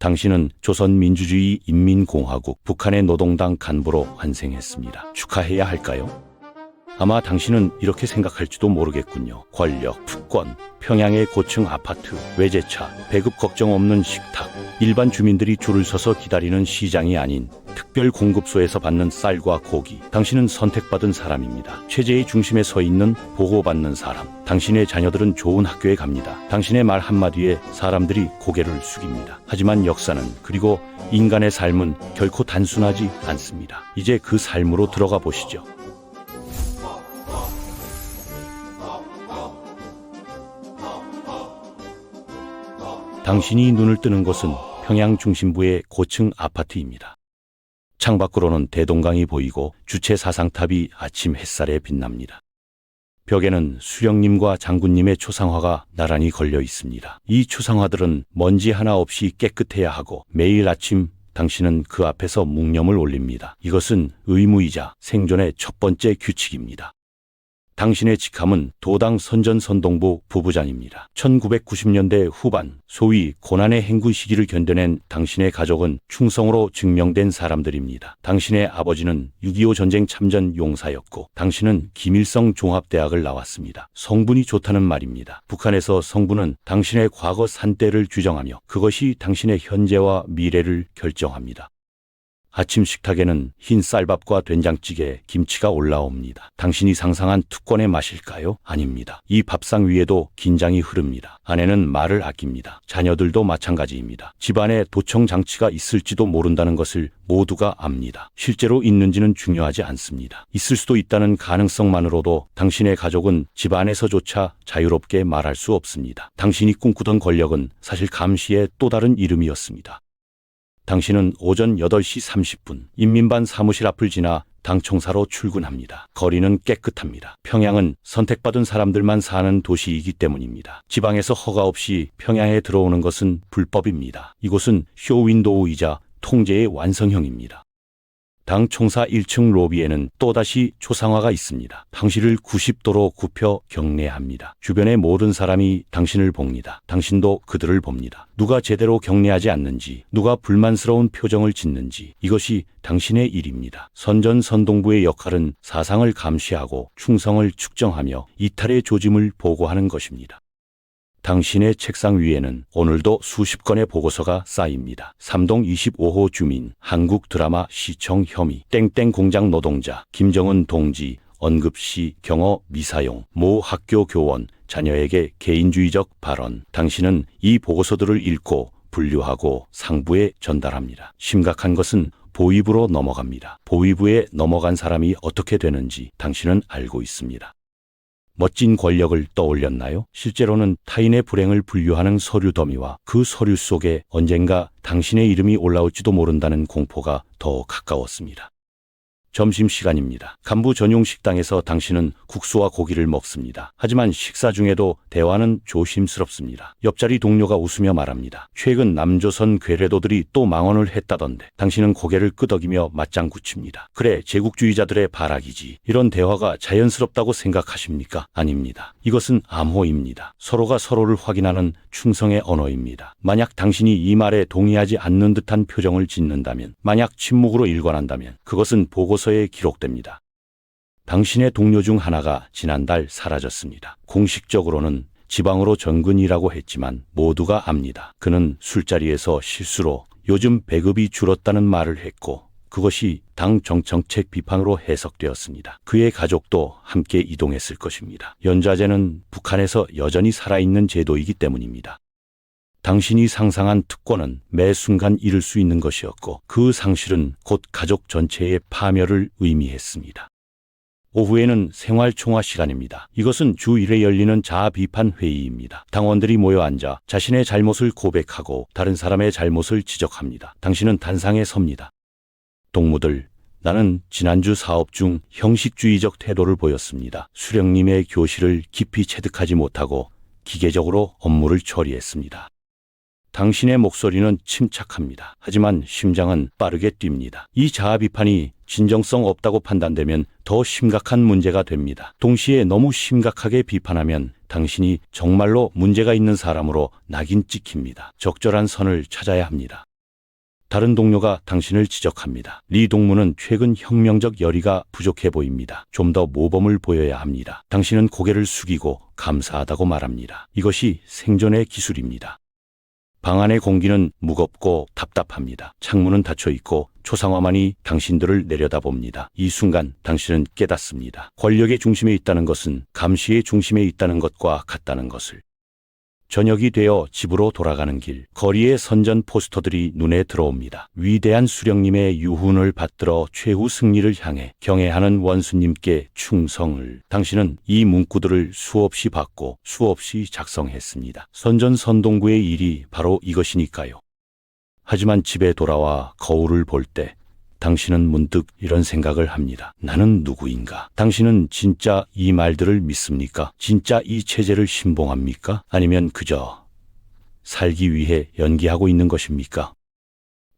당신은 조선민주주의 인민공화국 북한의 노동당 간부로 환생했습니다. 축하해야 할까요? 아마 당신은 이렇게 생각할지도 모르겠군요. 권력, 특권, 평양의 고층 아파트, 외제차, 배급 걱정 없는 식탁, 일반 주민들이 줄을 서서 기다리는 시장이 아닌 특별 공급소에서 받는 쌀과 고기. 당신은 선택받은 사람입니다. 체제의 중심에 서 있는 보호받는 사람. 당신의 자녀들은 좋은 학교에 갑니다. 당신의 말 한마디에 사람들이 고개를 숙입니다. 하지만 역사는 그리고 인간의 삶은 결코 단순하지 않습니다. 이제 그 삶으로 들어가 보시죠. 당신이 눈을 뜨는 곳은 평양 중심부의 고층 아파트입니다. 창밖으로는 대동강이 보이고 주체 사상탑이 아침 햇살에 빛납니다. 벽에는 수령님과 장군님의 초상화가 나란히 걸려 있습니다. 이 초상화들은 먼지 하나 없이 깨끗해야 하고 매일 아침 당신은 그 앞에서 묵념을 올립니다. 이것은 의무이자 생존의 첫 번째 규칙입니다. 당신의 직함은 도당 선전선동부 부부장입니다. 1990년대 후반 소위 고난의 행군 시기를 견뎌낸 당신의 가족은 충성으로 증명된 사람들입니다. 당신의 아버지는 6.25 전쟁 참전 용사였고 당신은 김일성 종합대학을 나왔습니다. 성분이 좋다는 말입니다. 북한에서 성분은 당신의 과거 산대를 규정하며 그것이 당신의 현재와 미래를 결정합니다. 아침 식탁에는 흰 쌀밥과 된장찌개, 김치가 올라옵니다. 당신이 상상한 특권의 맛일까요? 아닙니다. 이 밥상 위에도 긴장이 흐릅니다. 아내는 말을 아낍니다. 자녀들도 마찬가지입니다. 집안에 도청 장치가 있을지도 모른다는 것을 모두가 압니다. 실제로 있는지는 중요하지 않습니다. 있을 수도 있다는 가능성만으로도 당신의 가족은 집안에서조차 자유롭게 말할 수 없습니다. 당신이 꿈꾸던 권력은 사실 감시의 또 다른 이름이었습니다. 당신은 오전 8시 30분 인민반 사무실 앞을 지나 당 청사로 출근합니다. 거리는 깨끗합니다. 평양은 선택받은 사람들만 사는 도시이기 때문입니다. 지방에서 허가 없이 평양에 들어오는 것은 불법입니다. 이곳은 쇼윈도우이자 통제의 완성형입니다. 당 총사 1층 로비에는 또다시 초상화가 있습니다. 당신을 90도로 굽혀 경례합니다. 주변의 모든 사람이 당신을 봅니다. 당신도 그들을 봅니다. 누가 제대로 경례하지 않는지, 누가 불만스러운 표정을 짓는지 이것이 당신의 일입니다. 선전 선동부의 역할은 사상을 감시하고 충성을 측정하며 이탈의 조짐을 보고하는 것입니다. 당신의 책상 위에는 오늘도 수십 건의 보고서가 쌓입니다. 삼동 25호 주민, 한국 드라마 시청 혐의, 땡땡 공장 노동자, 김정은 동지, 언급시 경어 미사용, 모 학교 교원, 자녀에게 개인주의적 발언. 당신은 이 보고서들을 읽고 분류하고 상부에 전달합니다. 심각한 것은 보위부로 넘어갑니다. 보위부에 넘어간 사람이 어떻게 되는지 당신은 알고 있습니다. 멋진 권력을 떠올렸나요? 실제로는 타인의 불행을 분류하는 서류 더미와 그 서류 속에 언젠가 당신의 이름이 올라올지도 모른다는 공포가 더 가까웠습니다. 점심시간입니다. 간부 전용 식당에서 당신은 국수와 고기를 먹습니다. 하지만 식사 중에도 대화는 조심스럽습니다. 옆자리 동료가 웃으며 말합니다. 최근 남조선 괴뢰도들이 또 망언을 했다던데 당신은 고개를 끄덕이며 맞장 굳힙니다. 그래 제국주의자들의 발악이지. 이런 대화가 자연스럽다고 생각하십니까? 아닙니다. 이것은 암호입니다. 서로가 서로를 확인하는 충성의 언어입니다. 만약 당신이 이 말에 동의하지 않는 듯한 표정을 짓는다면, 만약 침묵으로 일관한다면 그것은 보고서에 기록됩니다. 당신의 동료 중 하나가 지난달 사라졌습니다. 공식적으로는 지방으로 전근이라고 했지만 모두가 압니다. 그는 술자리에서 실수로 요즘 배급이 줄었다는 말을 했고 그것이 당 정정책 비판으로 해석되었습니다. 그의 가족도 함께 이동했을 것입니다. 연좌제는 북한에서 여전히 살아있는 제도이기 때문입니다. 당신이 상상한 특권은 매 순간 잃을 수 있는 것이었고 그 상실은 곧 가족 전체의 파멸을 의미했습니다. 오후에는 생활총화 시간입니다. 이것은 주 1회 열리는 자아 비판 회의입니다. 당원들이 모여 앉아 자신의 잘못을 고백하고 다른 사람의 잘못을 지적합니다. 당신은 단상에 섭니다. 동무들, 나는 지난주 사업 중 형식주의적 태도를 보였습니다. 수령님의 교실을 깊이 체득하지 못하고 기계적으로 업무를 처리했습니다. 당신의 목소리는 침착합니다. 하지만 심장은 빠르게 뜁니다. 이 자아 비판이 진정성 없다고 판단되면 더 심각한 문제가 됩니다. 동시에 너무 심각하게 비판하면 당신이 정말로 문제가 있는 사람으로 낙인 찍힙니다. 적절한 선을 찾아야 합니다. 다른 동료가 당신을 지적합니다. 리 동무는 최근 혁명적 열의가 부족해 보입니다. 좀 더 모범을 보여야 합니다. 당신은 고개를 숙이고 감사하다고 말합니다. 이것이 생존의 기술입니다. 방 안의 공기는 무겁고 답답합니다. 창문은 닫혀 있고 초상화만이 당신들을 내려다봅니다. 이 순간 당신은 깨닫습니다. 권력의 중심에 있다는 것은 감시의 중심에 있다는 것과 같다는 것을. 저녁이 되어 집으로 돌아가는 길, 거리의 선전 포스터들이 눈에 들어옵니다. 위대한 수령님의 유훈을 받들어 최후 승리를 향해 경애하는 원수님께 충성을. 당신은 이 문구들을 수없이 받고 수없이 작성했습니다. 선전 선동구의 일이 바로 이것이니까요. 하지만 집에 돌아와 거울을 볼 때 당신은 문득 이런 생각을 합니다. 나는 누구인가? 당신은 진짜 이 말들을 믿습니까? 진짜 이 체제를 신봉합니까? 아니면 그저 살기 위해 연기하고 있는 것입니까?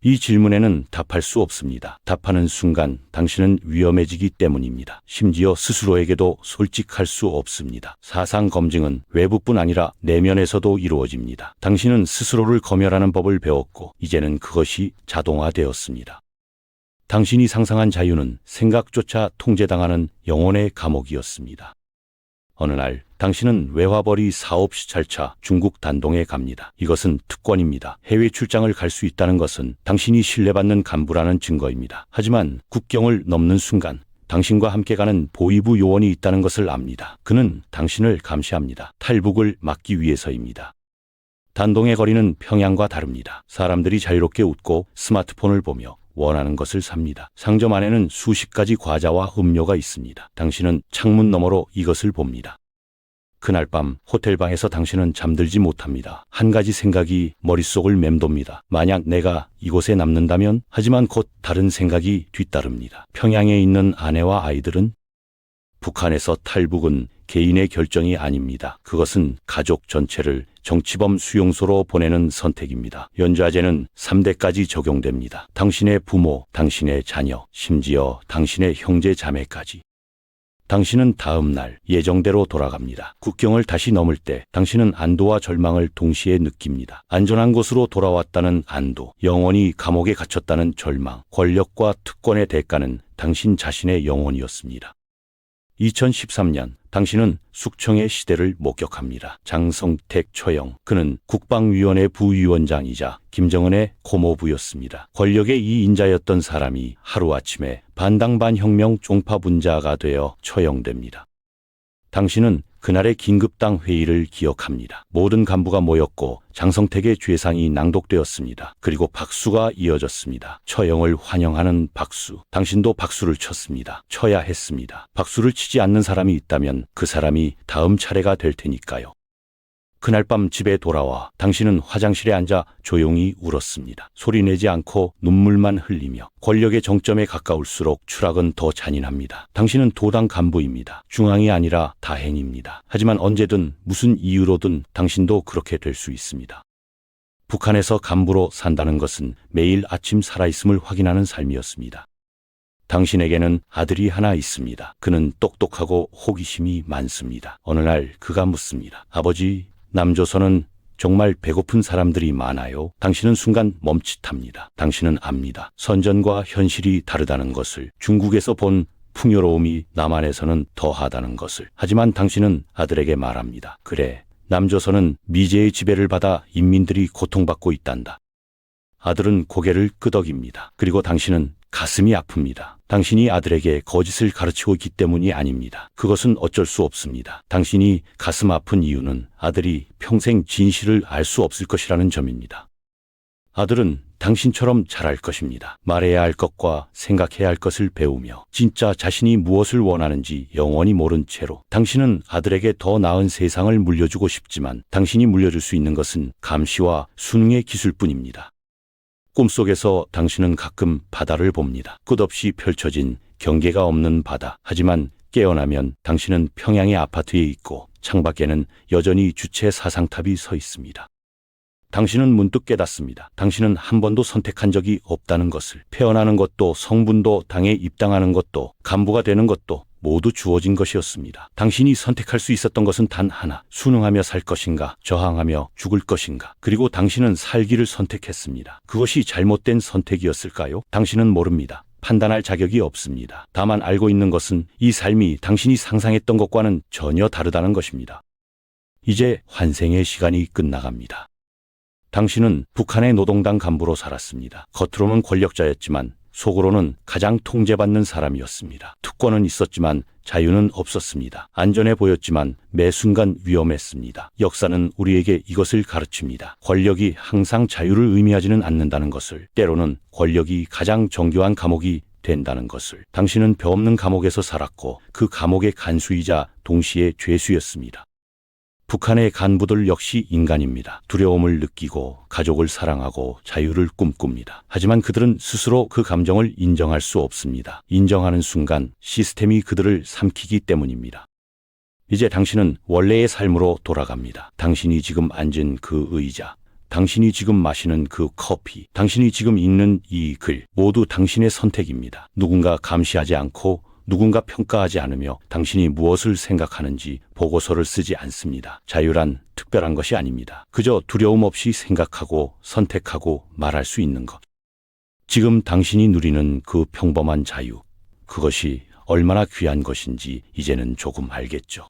이 질문에는 답할 수 없습니다. 답하는 순간 당신은 위험해지기 때문입니다. 심지어 스스로에게도 솔직할 수 없습니다. 사상 검증은 외부뿐 아니라 내면에서도 이루어집니다. 당신은 스스로를 검열하는 법을 배웠고 이제는 그것이 자동화되었습니다. 당신이 상상한 자유는 생각조차 통제당하는 영혼의 감옥이었습니다. 어느 날 당신은 외화벌이 사업 시찰차 중국 단동에 갑니다. 이것은 특권입니다. 해외 출장을 갈 수 있다는 것은 당신이 신뢰받는 간부라는 증거입니다. 하지만 국경을 넘는 순간 당신과 함께 가는 보위부 요원이 있다는 것을 압니다. 그는 당신을 감시합니다. 탈북을 막기 위해서입니다. 단동의 거리는 평양과 다릅니다. 사람들이 자유롭게 웃고 스마트폰을 보며 원하는 것을 삽니다. 상점 안에는 수십 가지 과자와 음료가 있습니다. 당신은 창문 너머로 이것을 봅니다. 그날 밤 호텔 방에서 당신은 잠들지 못합니다. 한 가지 생각이 머릿속을 맴돕니다. 만약 내가 이곳에 남는다면 하지만 곧 다른 생각이 뒤따릅니다. 평양에 있는 아내와 아이들은 북한에서 탈북은 개인의 결정이 아닙니다. 그것은 가족 전체를 정치범 수용소로 보내는 선택입니다. 연좌제는 3대까지 적용됩니다. 당신의 부모, 당신의 자녀, 심지어 당신의 형제 자매까지. 당신은 다음 날 예정대로 돌아갑니다. 국경을 다시 넘을 때 당신은 안도와 절망을 동시에 느낍니다. 안전한 곳으로 돌아왔다는 안도, 영원히 감옥에 갇혔다는 절망, 권력과 특권의 대가는 당신 자신의 영혼이었습니다. 2013년 당신은 숙청의 시대를 목격합니다. 장성택 처형 그는 국방위원회 부위원장이자 김정은의 고모부였습니다. 권력의 이 인자였던 사람이 하루아침에 반당반 혁명 종파 분자가 되어 처형됩니다. 당신은 그날의 긴급당 회의를 기억합니다. 모든 간부가 모였고 장성택의 죄상이 낭독되었습니다. 그리고 박수가 이어졌습니다. 처형을 환영하는 박수. 당신도 박수를 쳤습니다. 쳐야 했습니다. 박수를 치지 않는 사람이 있다면 그 사람이 다음 차례가 될 테니까요. 그날 밤 집에 돌아와 당신은 화장실에 앉아 조용히 울었습니다. 소리내지 않고 눈물만 흘리며 권력의 정점에 가까울수록 추락은 더 잔인합니다. 당신은 도당 간부입니다. 중앙이 아니라 다행입니다. 하지만 언제든 무슨 이유로든 당신도 그렇게 될 수 있습니다. 북한에서 간부로 산다는 것은 매일 아침 살아있음을 확인하는 삶이었습니다. 당신에게는 아들이 하나 있습니다. 그는 똑똑하고 호기심이 많습니다. 어느 날 그가 묻습니다. 아버지, 남조선은 정말 배고픈 사람들이 많아요. 당신은 순간 멈칫합니다. 당신은 압니다. 선전과 현실이 다르다는 것을 중국에서 본 풍요로움이 남한에서는 더하다는 것을. 하지만 당신은 아들에게 말합니다. 그래, 남조선은 미제의 지배를 받아 인민들이 고통받고 있단다. 아들은 고개를 끄덕입니다. 그리고 당신은 가슴이 아픕니다. 당신이 아들에게 거짓을 가르치고 있기 때문이 아닙니다. 그것은 어쩔 수 없습니다. 당신이 가슴 아픈 이유는 아들이 평생 진실을 알 수 없을 것이라는 점입니다. 아들은 당신처럼 잘할 것입니다. 말해야 할 것과 생각해야 할 것을 배우며 진짜 자신이 무엇을 원하는지 영원히 모른 채로 당신은 아들에게 더 나은 세상을 물려주고 싶지만 당신이 물려줄 수 있는 것은 감시와 수능의 기술뿐입니다. 꿈속에서 당신은 가끔 바다를 봅니다. 끝없이 펼쳐진 경계가 없는 바다. 하지만 깨어나면 당신은 평양의 아파트에 있고 창밖에는 여전히 주체 사상탑이 서 있습니다. 당신은 문득 깨닫습니다. 당신은 한 번도 선택한 적이 없다는 것을. 태어나는 것도 성분도 당에 입당하는 것도 간부가 되는 것도 모두 주어진 것이었습니다. 당신이 선택할 수 있었던 것은 단 하나. 순응하며 살 것인가, 저항하며 죽을 것인가. 그리고 당신은 살기를 선택했습니다. 그것이 잘못된 선택이었을까요? 당신은 모릅니다. 판단할 자격이 없습니다. 다만 알고 있는 것은 이 삶이 당신이 상상했던 것과는 전혀 다르다는 것입니다. 이제 환생의 시간이 끝나갑니다. 당신은 북한의 노동당 간부로 살았습니다. 겉으로는 권력자였지만 속으로는 가장 통제받는 사람이었습니다. 특권은 있었지만 자유는 없었습니다. 안전해 보였지만 매 순간 위험했습니다. 역사는 우리에게 이것을 가르칩니다. 권력이 항상 자유를 의미하지는 않는다는 것을, 때로는 권력이 가장 정교한 감옥이 된다는 것을. 당신은 벼 없는 감옥에서 살았고 그 감옥의 간수이자 동시에 죄수였습니다. 북한의 간부들 역시 인간입니다. 두려움을 느끼고 가족을 사랑하고 자유를 꿈꿉니다. 하지만 그들은 스스로 그 감정을 인정할 수 없습니다. 인정하는 순간 시스템이 그들을 삼키기 때문입니다. 이제 당신은 원래의 삶으로 돌아갑니다. 당신이 지금 앉은 그 의자, 당신이 지금 마시는 그 커피, 당신이 지금 읽는 이 글, 모두 당신의 선택입니다. 누군가 감시하지 않고 누군가 평가하지 않으며 당신이 무엇을 생각하는지 보고서를 쓰지 않습니다. 자유란 특별한 것이 아닙니다. 그저 두려움 없이 생각하고 선택하고 말할 수 있는 것. 지금 당신이 누리는 그 평범한 자유, 그것이 얼마나 귀한 것인지 이제는 조금 알겠죠.